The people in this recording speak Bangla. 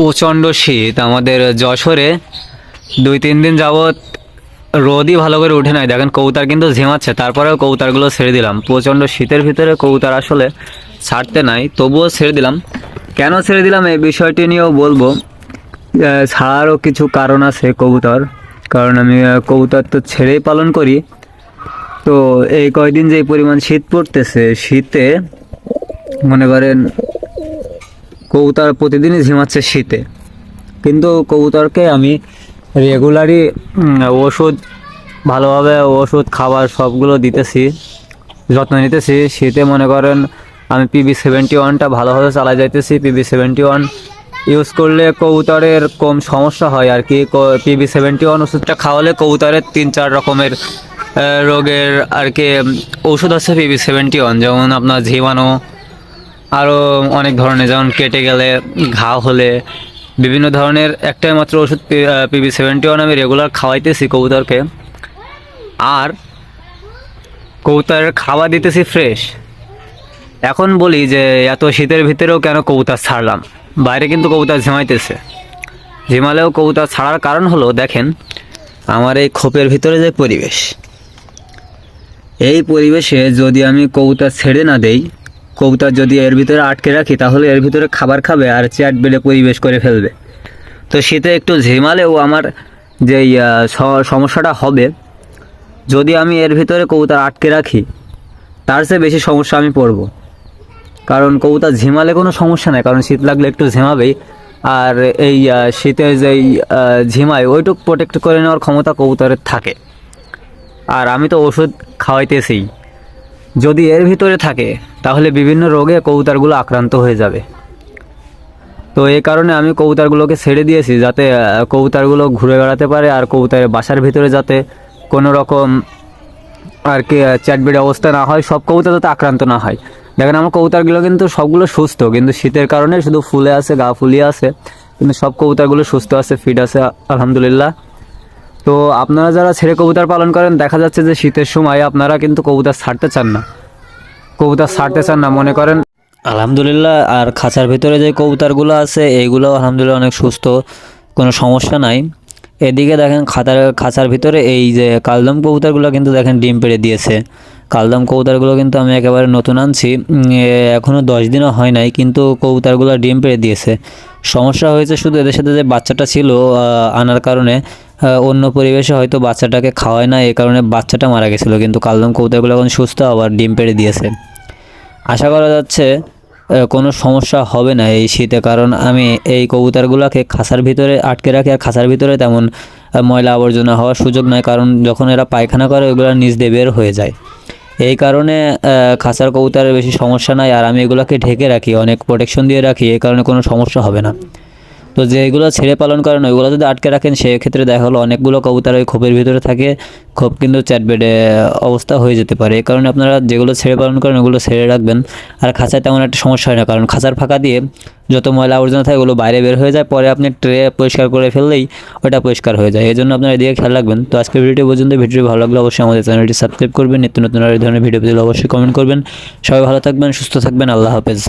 প্রচণ্ড শীত। আমাদের যশোরে দুই, তিন দিন যাবৎ রোদই ভালো করে উঠে নাই। দেখেন কৌতার কিন্তু ঝেমাচ্ছে। তারপরেও কৌতারগুলো ছেড়ে দিলাম। প্রচণ্ড শীতের ভিতরে কৌতার আসলে ছাড়তে নাই। তবুও ছেড়ে দিলাম। কেন ছেড়ে দিলাম এই বিষয়টি নিয়েও বলব। ছাড়ারও কিছু কারণ আছে কবুতর। কারণ আমি কবুতর তো ছেড়েই পালন করি। তো এই কয়দিন যে পরিমাণ শীত পড়তেছে, শীতে মনে করেন কবুতর প্রতিদিনই ঝিমাচ্ছে শীতে। কিন্তু কবুতরকে আমি রেগুলারই ওষুধ, ভালোভাবে ওষুধ, খাবার সবগুলো দিতেছি, যত্ন নিতেছি। শীতে মনে করেন আমি পিবি সেভেন্টি ওয়ানটা ভালোভাবে চালা যাইতেছি। পিবি সেভেন্টি ওয়ান ইউজ করলে কবুতরের কম সমস্যা হয় আর কি। পিবি সেভেন্টি ওয়ান ওষুধটা খাওয়ালে কবুতরের তিন চার রকমের রোগের আর কি ওষুধ আছে পিবি সেভেন্টি ওয়ান যেমন আপনার ঝিমানো আরও অনেক ধরনের, যেমন কেটে গেলে, ঘা হলে, বিভিন্ন ধরনের, একটাই মাত্র ওষুধ পিবি সেভেন্টি ওয়ান আমি রেগুলার খাওয়াইতেছি কবুতরকে। আর কবুতরের খাবার দিতেছি ফ্রেশ এখন বলি যে, এত শীতের ভিতরেও কেন কবুতর ছাড়লাম? বাইরে কিন্তু কবুতর ঝিমাইতেছে। ঝিমালেও কবুতর ছাড়ার কারণ হলো, দেখেন, আমার এই খোপের ভিতরে যে পরিবেশ। এই পরিবেশে যদি আমি কবুতর ছেড়ে না দেই কবুতর যদি এর ভিতরে আটকে রাখি, তাহলে এর ভিতরে খাবার খাবে আর চ্যাট বেড়ে পরিবেশ করে ফেলবে। তো শীতে একটু ঝিমালেও আমার স- সমস্যাটা হবে, যদি আমি এর ভিতরে কবুতর আটকে রাখি, তার চেয়ে বেশি সমস্যা আমি পড়ব। কারণ কবুতর ঝিমালে কোনো সমস্যা নাই, কারণ শীত লাগলে একটু ঝিমাবেই। আর এই শীতে যেই ঝিমায়, ওইটুক প্রোটেক্ট করে নেওয়ার ক্ষমতা কবুতরের থাকে। আর আমি তো ওষুধ খাওয়াইতেছি। যদি এর ভিতরে থাকে তাহলে বিভিন্ন রোগে কবুতরগুলো আক্রান্ত হয়ে যাবে। তো এই কারণে আমি কবুতরগুলোকে ছেড়ে দিয়েছি যাতে কবুতরগুলো ঘুরে বেড়াতে পারে আর কবুতরের বাসার ভিতরে যাতে কোনো রকম আর কি চ্যাটবেড অবস্থা না হয়, সব কবুতর যাতে আক্রান্ত না হয়। দেখেন আমার কবুতরগুলো কিন্তু সবগুলো সুস্থ, কিন্তু শীতের কারণে শুধু ফুলে আছে, গা ফুলিয়ে আছে, কিন্তু সব কবুতরগুলো সুস্থ আছে ফিট আছে, আলহামদুলিল্লাহ। তো আপনারা যারা ছেড়ে কবুতর পালন করেন, দেখা যাচ্ছে যে শীতের সময় আপনারা কিন্তু কবুতর ছাড়তে চান না। কবুতর ছাড়তে চান না, মনে করেন? আলহামদুলিল্লাহ, আর খাঁচার ভিতরে যে কবুতরগুলো আছে এইগুলো আলহামদুলিল্লাহ অনেক সুস্থ, কোনো সমস্যা নাই। এদিকে দেখেন খাতার খাঁচার ভিতরে এই যে কালদম কবুতরগুলো কিন্তু দেখেন ডিম পেড়ে দিয়েছে। কালদম কবুতরগুলো কিন্তু আমি একেবারে নতুন আনছি এখনও দশ দিনও হয় নাই, কিন্তু কবুতরগুলো ডিম পেড়ে দিয়েছে। সমস্যা হয়েছে শুধু এদের সাথে যে বাচ্চাটা ছিল আনার কারণে অন্য পরিবেশে হয়তো বাচ্চাটাকে খাওয়ায় না এই কারণে বাচ্চাটা মারা গেছিল, কিন্তু কালদম কবুতরগুলো এখন সুস্থ, আবার ডিম পেড়ে দিয়েছে। আশা করা যাচ্ছে কোনো সমস্যা হবে না এই শীতে। কারণ আমি এই কবুতরগুলোকে খাঁচার ভিতরে আটকে রাখি, আর খাঁচার ভিতরে তেমন ময়লা আবর্জনা হওয়ার সুযোগ নয় কারণ যখন এরা পায়খানা করে, ওইগুলো নিজ দিয়ে বের হয়ে যায়। এই কারণে খাসার খাঁচার কবুতরের বেশি সমস্যা নাই, আর আমি এগুলোকে ঢেকে রাখি, অনেক প্রোটেকশন দিয়ে রাখি এই কারণে কোনো সমস্যা হবে না। তো যেগুলো ছেড়ে পালন করেন, ওইগুলো যদি আটকে রাখেন, সেক্ষেত্রে দেখা হলো অনেকগুলো কবুতর ওই খোপের ভিতরে থাকে, খোপ কিন্তু চ্যাটবেডে অবস্থা হয়ে যেতে পারে। এই কারণে আপনারা যেগুলো ছেড়ে পালন করেন, ওগুলো ছেড়ে রাখবেন। আর খাঁচায় তেমন একটা সমস্যা হয় না, কারণ খাঁচার ফাঁকা দিয়ে যত ময়লা আবর্জনা থাকে, ওগুলো বাইরে বের হয়ে যায়, পরে আপনি ট্রে পরিষ্কার করে ফেললেই ওটা পরিষ্কার হয়ে যায়। এই জন্য আপনারা এদিকে খেয়াল রাখবেন। তো আজকে ভিডিওটি পর্যন্ত, ভিডিওটি ভালো লাগলে অবশ্যই আমাদের চ্যানেলটি সাবস্ক্রাইব করবেন। নিত্য নতুন আর এই ধরনের ভিডিও পেলে অবশ্যই কমেন্ট করবেন। সবাই ভালো থাকবেন, সুস্থ থাকবেন, আল্লাহ হাফেজ।